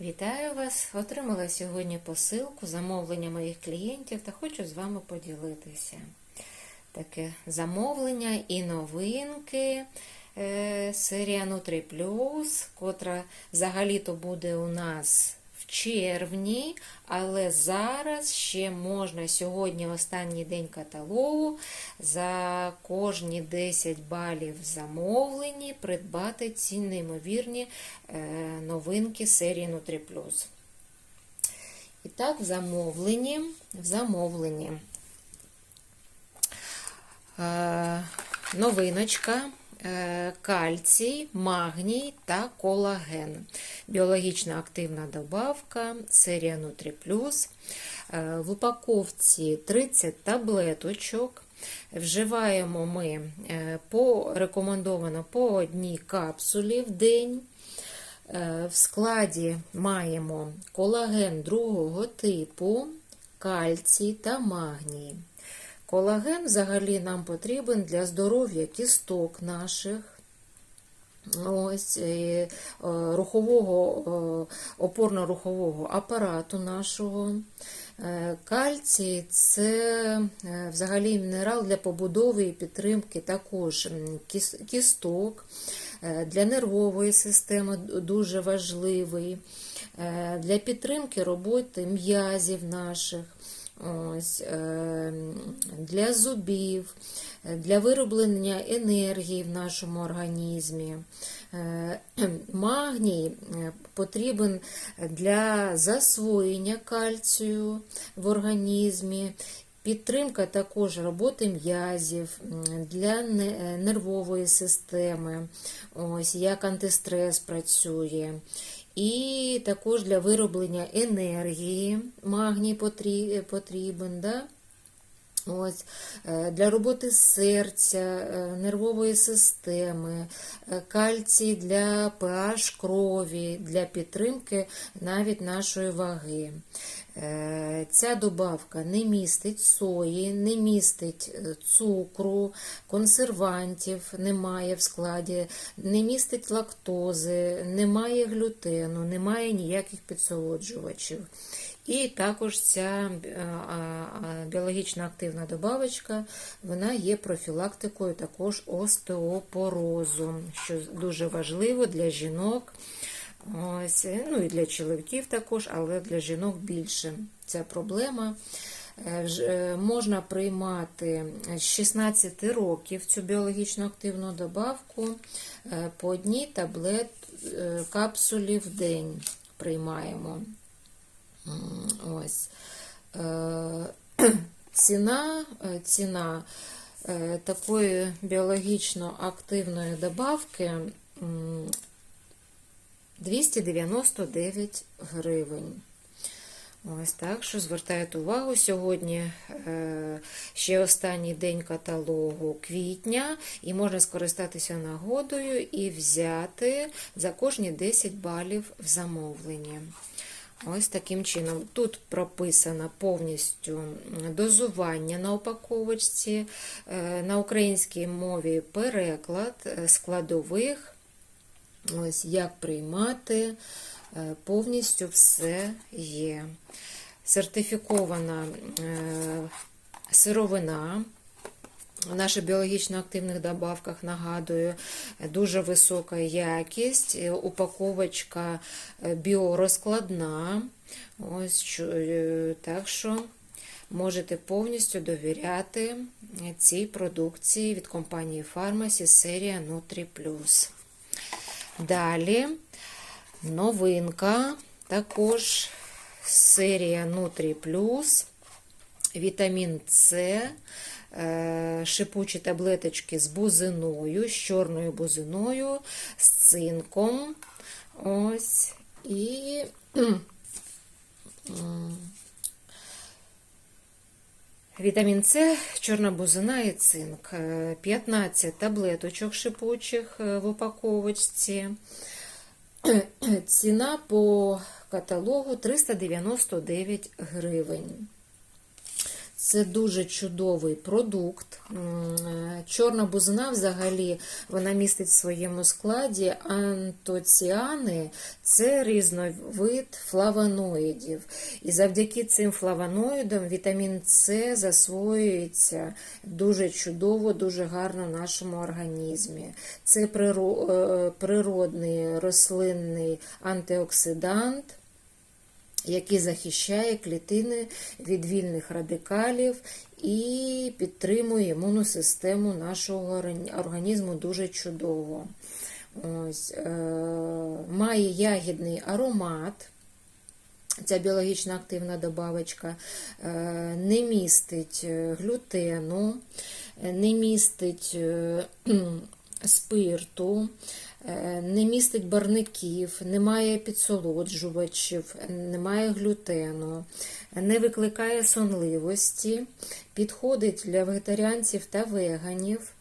Вітаю вас! Отримала сьогодні посилку, замовлення моїх клієнтів та хочу з вами поділитися. Таке замовлення і новинки. е, Серія Nutri котра взагалі-то буде у нас червні, але зараз ще можна сьогодні останній день каталогу за кожні 10 балів замовлені придбати ці неймовірні е, новинки серії Nutri. І так, в замовленні, в замовленні е, новиночка. Е, Кальцій, магній та колаген. Біологічно активна добавка, серія Nutri Е, В упаковці 30 таблеточок. Вживаємо ми е, по рекомендовано по одній капсулі в день. В складі маємо колаген другого типу, кальцій та магній. Колаген взагалі нам потрібен для здоров'я кісток наших. Ось е, рухового, опорно-рухового апарату нашого. Е, Кальцій це е, взагалі мінерал для побудови і підтримки також кісток, е, для нервової системи дуже важливий, е, для підтримки роботи м'язів наших. Ось, е, для зубів, для вироблення енергії в нашому організмі. Е, Магній е, потрібен для засвоєння кальцію в організмі. Підтримка також роботи м'язів для нервової системи, ось як антистрес працює. І також для вироблення енергії магній потрі- потрібен. Да? Ось, е, для роботи серця, е, нервової системи, е, кальцій для pH крові, для підтримки навіть нашої ваги. Ця добавка не містить сої, не містить цукру, консервантів немає в складі, не містить лактози, немає глютену, немає ніяких підсолоджувачів. І також ця е, біологічно активна добавочка, вона є профілактикою також остеопорозу, що дуже важливо для жінок. Ось, ну і для чоловіків також, але для жінок більше ця проблема. Е, е, Можна приймати з 16 років цю біологічно активну добавку е, по одній таблет е, капсулі в день приймаємо. Ось. Е, Ціна, е, ціна е, такої біологічно активної добавки 299 гривень. Ось так що звертайте увагу. Сьогодні ще останній день каталогу квітня, і можна скористатися нагодою і взяти за кожні 10 балів в замовленні. Ось таким чином. Тут прописано повністю дозування на упаковочці, е, на українській мові переклад е, складових. Ось як приймати, е, повністю все є. Сертифікована сировина. В наших біологічно активних добавках нагадую, дуже висока якість, е, упаковочка е, біорозкладна. Ось е, так що можете повністю довіряти цій продукції від компанії Pharmacy серія Nutri Plus. Далі новинка, також серія Nutri Plus, вітамін С, шипучі таблеточки з бузиною, з чорною бузиною, з цинком. Ось. І Вітамін С, чорна бузина і цинк. Е, 15 таблеточок шипучих е, в упаковочці. Ціна по каталогу 399 гривень. Це дуже чудовий продукт. Е, Чорна бузина взагалі вона містить в своєму складі антоціани, це різновид флавоноїдів. І завдяки цим флавоноїдам вітамін С засвоюється дуже чудово, дуже гарно в нашому організмі. Це е, природний рослинний антиоксидант який захищає клітини від вільних радикалів і підтримує імунну систему нашого організму дуже чудово. Ось, е, має ягідний аромат. Ця біологічно активна добавочка е, не містить е, глютену, не містить е, спирту, не містить барників, немає підсолоджувачів, немає глютену, не викликає сонливості, підходить для вегетаріанців та веганів.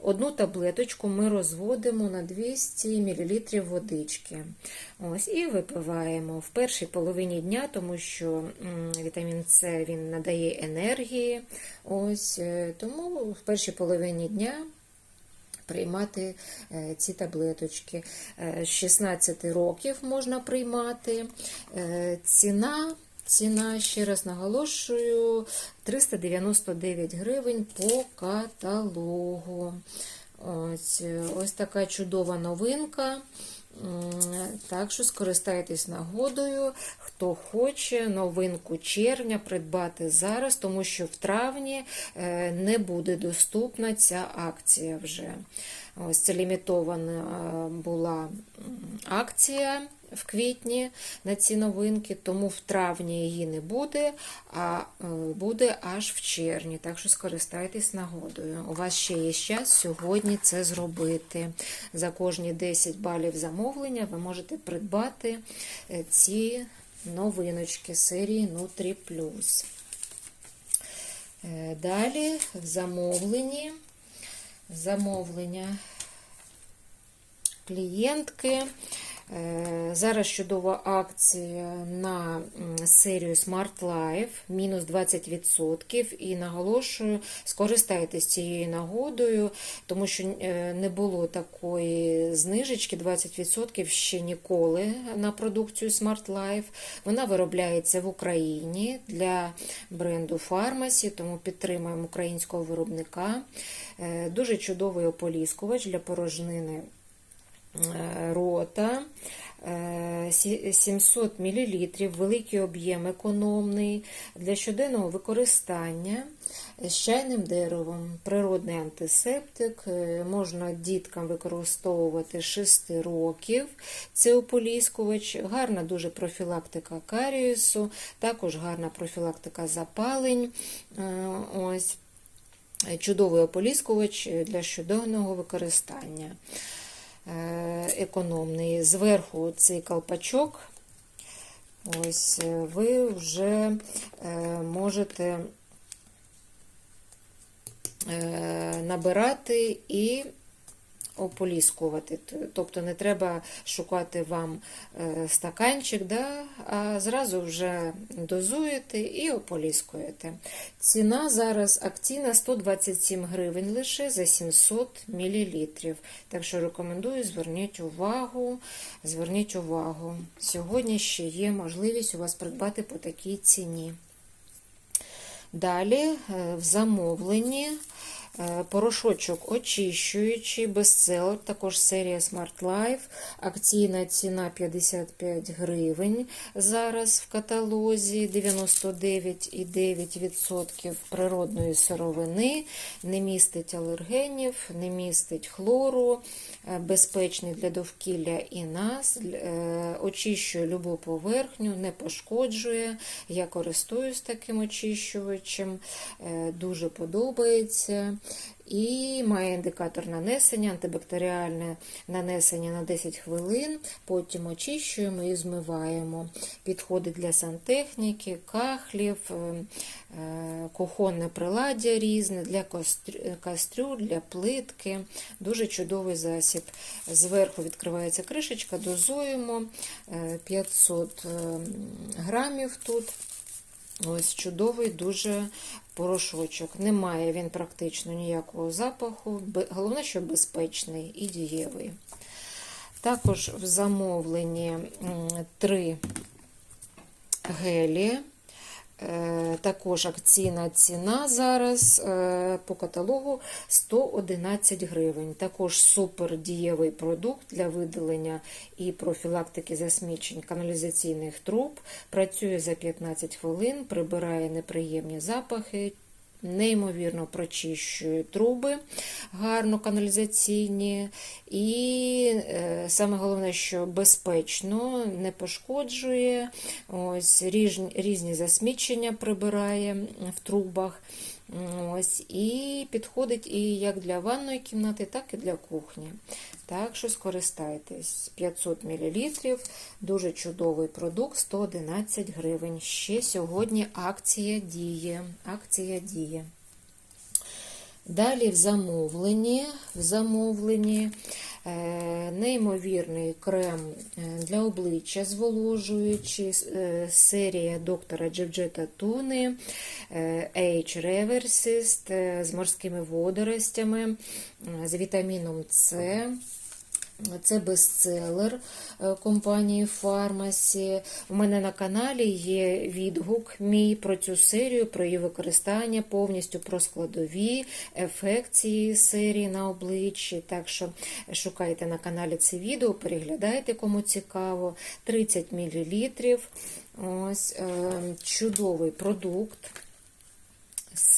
Одну таблеточку ми розводимо на 200 мл водички. Ось, і випиваємо в першій половині дня, тому що вітамін С він надає енергії. Ось, е, тому в першій половині дня приймати е, ці таблеточки. Е, З 16 років можна приймати. Е, Ціна. Ціна, ще раз наголошую, 399 гривень по каталогу. Ось, е, ось така чудова новинка. Так що скористайтесь нагодою, хто хоче новинку червня придбати зараз, тому що в травні е, не буде доступна ця акція вже. Ось це лімітована е, була акція в квітні на ці новинки, тому в травні її не буде, а е, буде аж в червні. Так що скористайтесь нагодою. У вас ще є час сьогодні це зробити. За кожні 10 балів замовлення ви можете придбати е, ці новиночки серії Nutri Plus. Е, Далі в замовленні. Замовлення клієнтки. Е, Зараз чудова акція на серію Smart Life, мінус 20%. І наголошую, скористайтесь цією нагодою, тому що е, не було такої знижечки 20% ще ніколи на продукцію Smart Life. Вона виробляється в Україні для бренду Pharmacy, тому підтримуємо українського виробника. Е, Дуже чудовий ополіскувач для порожнини рота. Е, 700 мл, великий об'єм, економний для щоденного використання з чайним деревом, природний антисептик, е, можна діткам використовувати 6 років. Це ополіскувач, гарна дуже профілактика карієсу, також гарна профілактика запалень. Е, Ось. Чудовий ополіскувач для щоденного використання. Е, Економний. Зверху цей колпачок. Ось е, ви вже е, можете набирати і ополіскувати. Тобто не треба шукати вам е, стаканчик, да? а зразу вже дозуєте і ополіскуєте. Ціна зараз акційна 127 гривень лише за 700 мл. Так що рекомендую, зверніть увагу, зверніть увагу. Сьогодні ще є можливість у вас придбати по такій ціні. Далі е, в замовленні порошочок очищуючий, бестселер, також серія Smart Life, акційна ціна 55 гривень зараз в каталозі, 99,9% природної сировини, не містить алергенів, не містить хлору, е, безпечний для довкілля і нас, е, очищує любу поверхню, не пошкоджує. Я користуюсь таким очищувачем, е, дуже подобається. І має індикатор нанесення, антибактеріальне нанесення на 10 хвилин, потім очищуємо і змиваємо. Підходить для сантехніки, кахлів, е, е, кухонне приладдя різне, для кастрюль, для плитки. Дуже чудовий засіб. Зверху відкривається кришечка, дозуємо е, 500 е, грамів тут. Ось чудовий дуже порошочок. Немає він практично ніякого запаху. Головне, що безпечний і дієвий. Також в замовленні три гелі. Е, також акційна ціна зараз е, по каталогу 111 гривень. Також супер дієвий продукт для видалення і профілактики засмічень каналізаційних труб. Працює за 15 хвилин, прибирає неприємні запахи, неймовірно прочищує труби гарно каналізаційні, і е, саме головне, що безпечно не пошкоджує, ось різні, різні засмічення прибирає в трубах. Ось, І підходить і як для ванної кімнати, так і для кухні. Так що скористайтесь 500 мл, дуже чудовий продукт, 111 гривень. Ще сьогодні акція діє. Акція діє. Далі в замовленні, в замовленні е, неймовірний крем е, для обличчя зволожуючий, е, серія доктора Джевджета Туни, Age Reversist з морськими водоростями, з вітаміном С. Це бестселер е, компанії Фармасі. У мене на каналі є відгук мій про цю серію, про її використання, повністю про складові ефект цієї серії на обличчі. Так що шукайте на каналі це відео, переглядайте, кому цікаво. 30 мл. Ось е, чудовий продукт,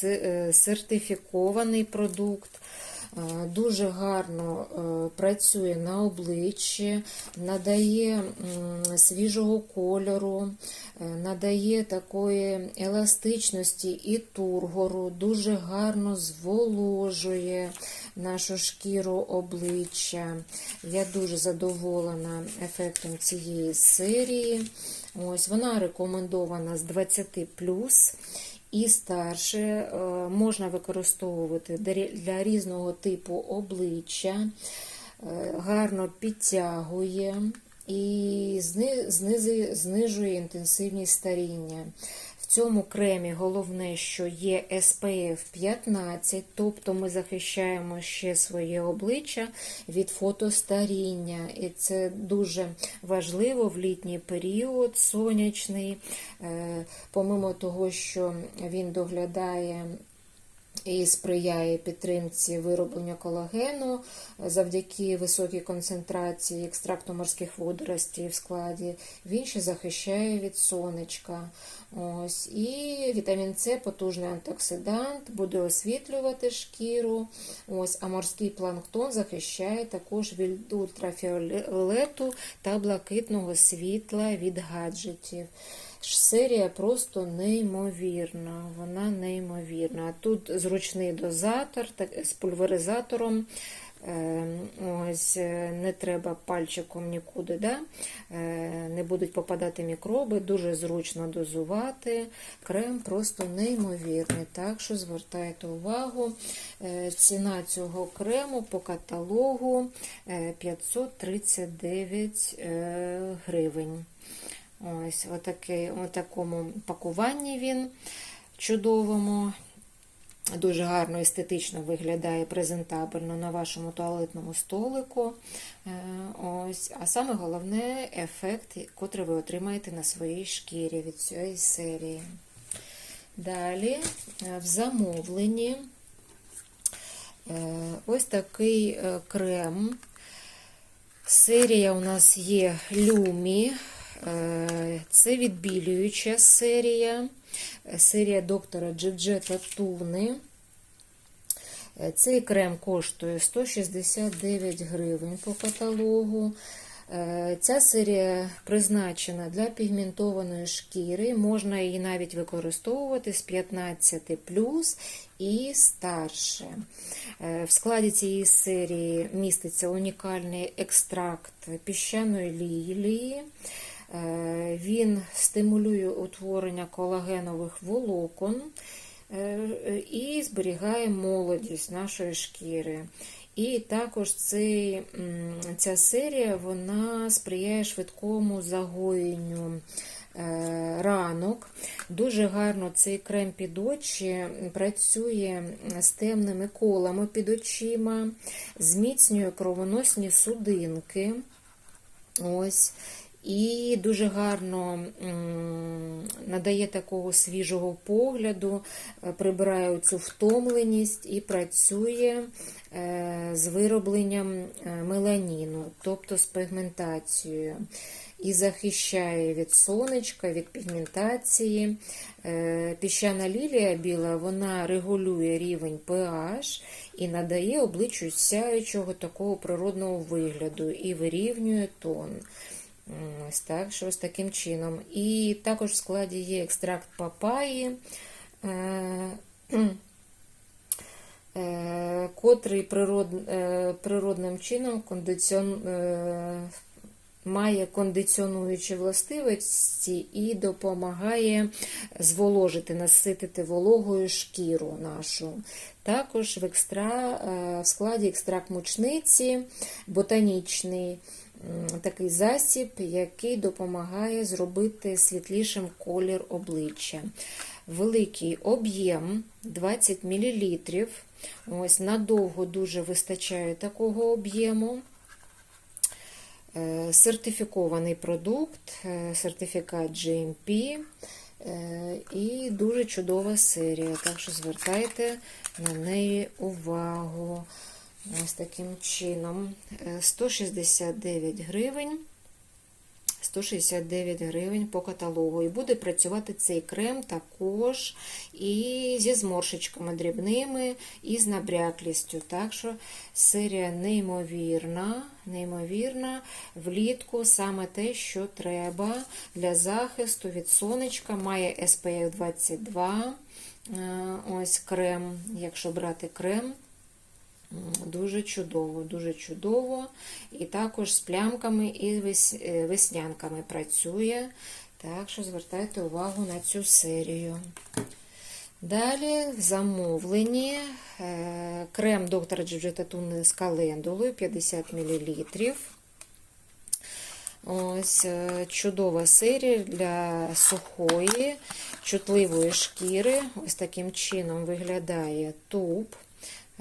е, сертифікований продукт. Дуже гарно е, працює на обличчі, надає свіжого кольору, е, надає такої еластичності і тургору, дуже гарно зволожує нашу шкіру обличчя. Я дуже задоволена ефектом цієї серії. Ось Вона рекомендована з 20 і старше е, можна використовувати для різного типу обличчя, е, гарно підтягує і знижує інтенсивність старіння цьому кремі головне, що є SPF 15, тобто ми захищаємо ще своє обличчя від фотостаріння. І це дуже важливо в літній період, сонячний, е, помимо того, що він доглядає і сприяє підтримці вироблення колагену завдяки високій концентрації екстракту морських водоростей в складі. Він ще захищає від сонечка. Ось. І вітамін С потужний антиоксидант, буде освітлювати шкіру. Ось. А морський планктон захищає також від ультрафіолету та блакитного світла від гаджетів. Серія просто неймовірна. Вона неймовірна. Тут зручний дозатор так, з пульверизатором. Ем, ось е, Не треба пальчиком нікуди, да? Е, не будуть попадати мікроби, дуже зручно дозувати. Крем просто неймовірний. Так що звертайте увагу. Е, ціна цього крему по каталогу 539 гривень. Ось отакий, у такому пакуванні він чудовому. Дуже гарно естетично виглядає презентабельно на вашому туалетному столику. Е, ось. А саме головне ефект, який ви отримаєте на своїй шкірі від цієї серії. Далі, е, в замовленні е, ось такий крем. Серія у нас є Люмі. Це відбілююча серія, серія доктора Джеджета Туни. Е, цей крем коштує 169 гривень по каталогу. Е, ця серія призначена для пігментованої шкіри, можна її навіть використовувати з 15 і старше. В складі цієї серії міститься унікальний екстракт піщаної лілії. Е, він стимулює утворення колагенових волокон е, і зберігає молодість нашої шкіри. І також цей, ця серія вона сприяє швидкому загоєнню е, ранок. Дуже гарно цей крем під очі працює з темними колами під очима, зміцнює кровоносні судинки. Ось. І дуже гарно надає такого свіжого погляду, е, прибирає цю втомленість і працює е, з виробленням е, меланіну, тобто з пігментацією. І захищає від сонечка, від пігментації. Піщана лілія біла вона регулює рівень pH і надає обличчю сяючого такого природного вигляду і вирівнює тон. Ось так, що ось таким чином. І також в складі є екстракт папаї, е, е, котрий природ, е, природним чином кондиціон, має кондиціонуючі властивості і допомагає зволожити, наситити вологою шкіру нашу. Також в екстра, в складі екстракт мучниці, ботанічний такий засіб, який допомагає зробити світлішим колір обличчя. Великий об'єм 20 мл. Ось Надовго дуже вистачає такого об'єму. Е, сертифікований продукт, е, сертифікат GMP е, і дуже чудова серія. Так що звертайте на неї увагу. Ось таким чином 169 е, гривень. 169 гривень по каталогу. І буде працювати цей крем також і зі зморшечками дрібними, і з набряклістю. Так що серія неймовірна, неймовірна, влітку саме те, що треба для захисту від сонечка. Має SPF 22. Е, ось крем, якщо брати крем. Дуже чудово, дуже чудово. І також з плямками і е, веснянками працює. Так що звертайте увагу на цю серію. Далі в замовленні е, крем доктора Джиджетатуни з календулою 50 мл. Ось е, чудова серія для сухої, чутливої шкіри. Ось таким чином виглядає туб.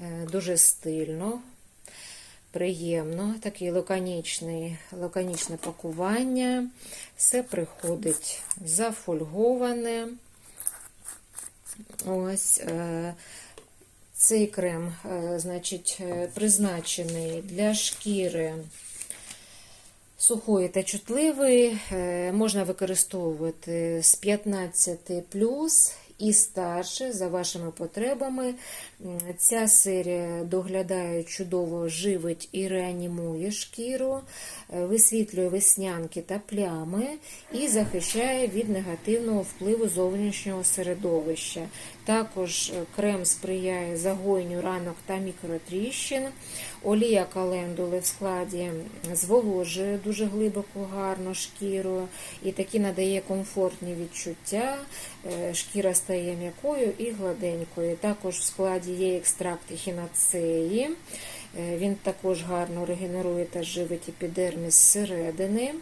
Е, дуже стильно, приємно, такий лаконічний, лаконічне пакування. Все приходить зафольговане. Ось е, цей крем, е, значить, призначений для шкіри. Сухої та чутливої можна використовувати з 15 і старше за вашими потребами. Ця серія доглядає чудово, живить і реанімує шкіру, е, висвітлює веснянки та плями і захищає від негативного впливу зовнішнього середовища. Також е, крем сприяє загоєнню ранок та мікротріщин. Олія календули в складі зволожує дуже глибоко, гарно шкіру і такі надає комфортні відчуття. Е, шкіра стає м'якою і гладенькою. Також в складі є екстракт хінацеї. Е, він також гарно регенерує та живить епідерміс зсередини.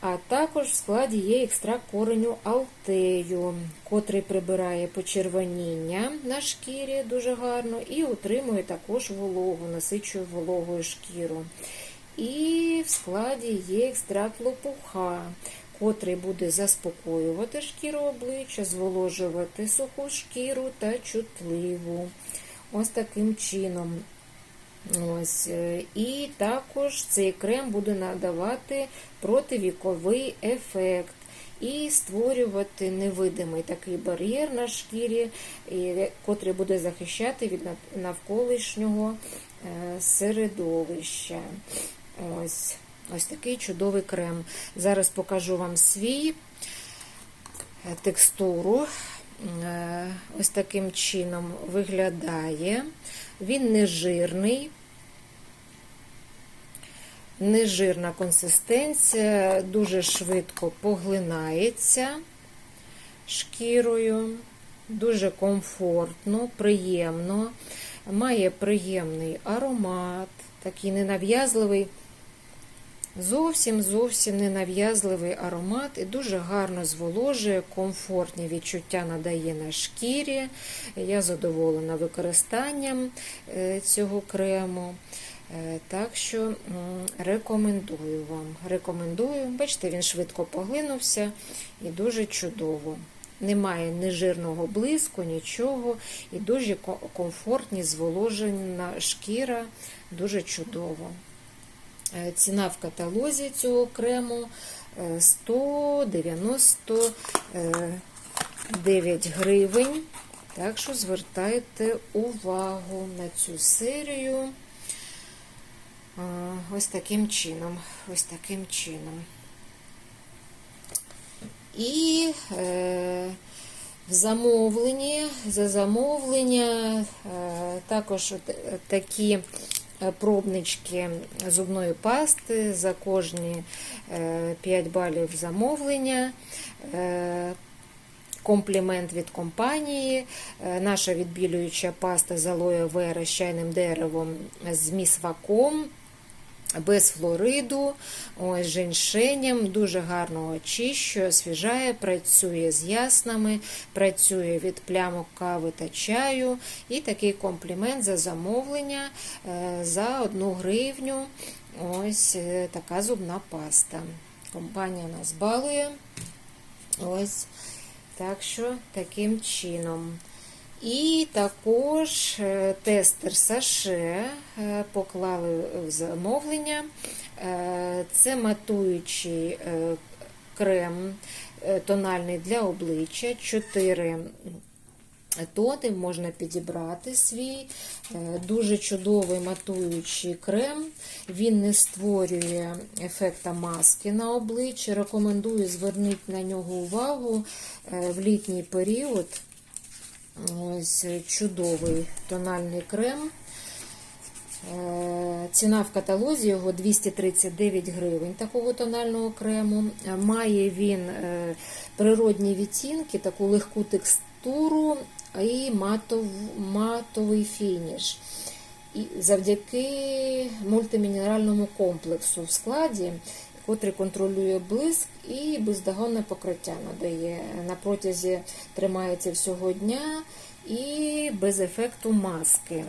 А також в складі є екстракт кореню алтею, котрий прибирає почервоніння на шкірі дуже гарно і утримує також вологу, насичує вологою шкіру. І в складі є екстракт лопуха, котрий буде заспокоювати шкіру обличчя, зволожувати суху шкіру та чутливу. Ось таким чином. Ось. Е, і також цей крем буде надавати противіковий ефект. І створювати невидимий такий бар'єр на шкірі, котрий буде захищати від навколишнього е, середовища. Ось ось такий чудовий крем. Зараз покажу вам свій е, текстуру. Ось таким чином виглядає. Він не жирний, нежирна консистенція, дуже швидко поглинається шкірою, дуже комфортно, приємно, має приємний аромат, такий ненав'язливий Зовсім зовсім ненав'язливий аромат і дуже гарно зволожує, комфортні відчуття надає на шкірі. Я задоволена використанням е, цього крему. Е, Так що рекомендую вам. Рекомендую. Бачите, він швидко поглинувся і дуже чудово. Немає ні жирного блиску, нічого. І дуже комфортні зволожена шкіра, дуже чудово. Е, Ціна в каталозі цього крему е, 199 гривень. Так що звертайте увагу на цю серію. Ось таким чином. Ось таким чином. І е, в замовленні, за замовлення е, також е, такі е, пробнички зубної пасти за кожні е, 5 балів замовлення. Е, Комплімент від компанії. Е, Наша відбілююча паста з алоє вера з чайним деревом з місваком. Без флориду, ось женьшенем, дуже гарно очищує, освіжає, працює з яснами, працює від плямок кави та чаю. І такий комплімент за замовлення е, за одну гривню. Ось е, така зубна паста. Компанія нас балує. Ось так що таким чином. І також е, тестер Саше е, поклали в замовлення. Е, Це матуючий крем тональний для обличчя. 4 тони можна підібрати свій. Дуже чудовий матуючий крем. Він не створює ефекта маски на обличчі. Рекомендую звернути на нього увагу в літній період. Ось чудовий тональний крем. Е, Ціна в каталозі його 239 гривень такого тонального крему. Е, Має він е, природні відтінки, таку легку текстуру і матов, матовий фініш. І завдяки мультимінеральному комплексу в складі, котрий контролює блиск і бездоганне покриття надає. На протязі тримається всього дня і без ефекту маски.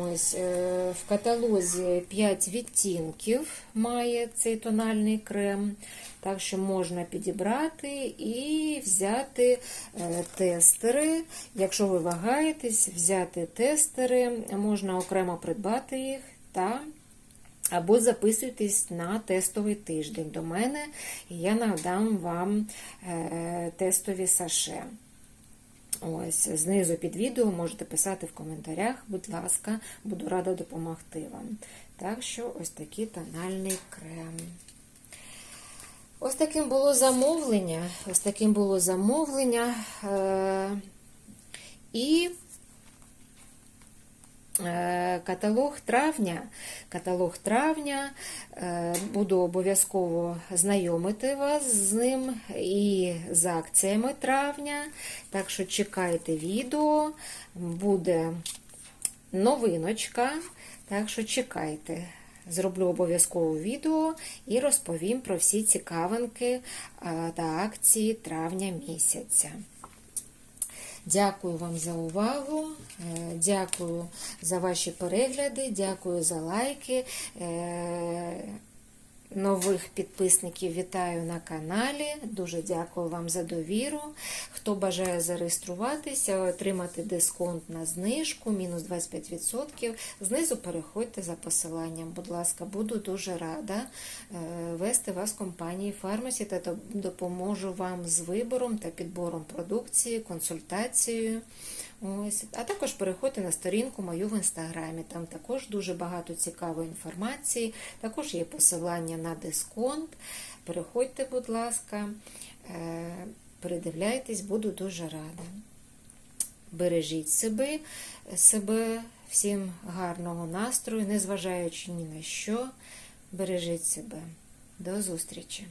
Ось е, В каталозі 5 відтінків має цей тональний крем. Так що можна підібрати і взяти е, тестери. Якщо ви вагаєтесь, взяти тестери, можна окремо придбати їх та або записуйтесь на тестовий тиждень до мене, і я надам вам е, тестові саше. Ось знизу під відео можете писати в коментарях, будь ласка, буду рада допомогти вам. Так що, ось такий тональний крем. Ось таким було замовлення. Ось таким було замовлення. Е, і каталог травня. Каталог травня. Е, Буду обов'язково знайомити вас з ним і з акціями травня. Так що чекайте відео, буде новиночка. Так що чекайте. Зроблю обов'язково відео і розповім про всі цікавинки е, та акції травня місяця. Дякую вам за увагу, е, дякую за ваші перегляди, дякую за лайки. Нових підписників вітаю на каналі. Дуже дякую вам за довіру. Хто бажає зареєструватися, отримати дисконт на знижку, мінус 25%. Знизу переходьте за посиланням. Будь ласка, буду дуже рада е, вести вас в компанії Фармасі та допоможу вам з вибором та підбором продукції, консультацією. Ось. А також переходьте на сторінку мою в інстаграмі. Там також дуже багато цікавої інформації, також є посилання на дисконт. Переходьте, будь ласка, е, передивляйтесь, буду дуже рада. Бережіть себе, себе, всім гарного настрою, незважаючи ні на що. Бережіть себе. До зустрічі!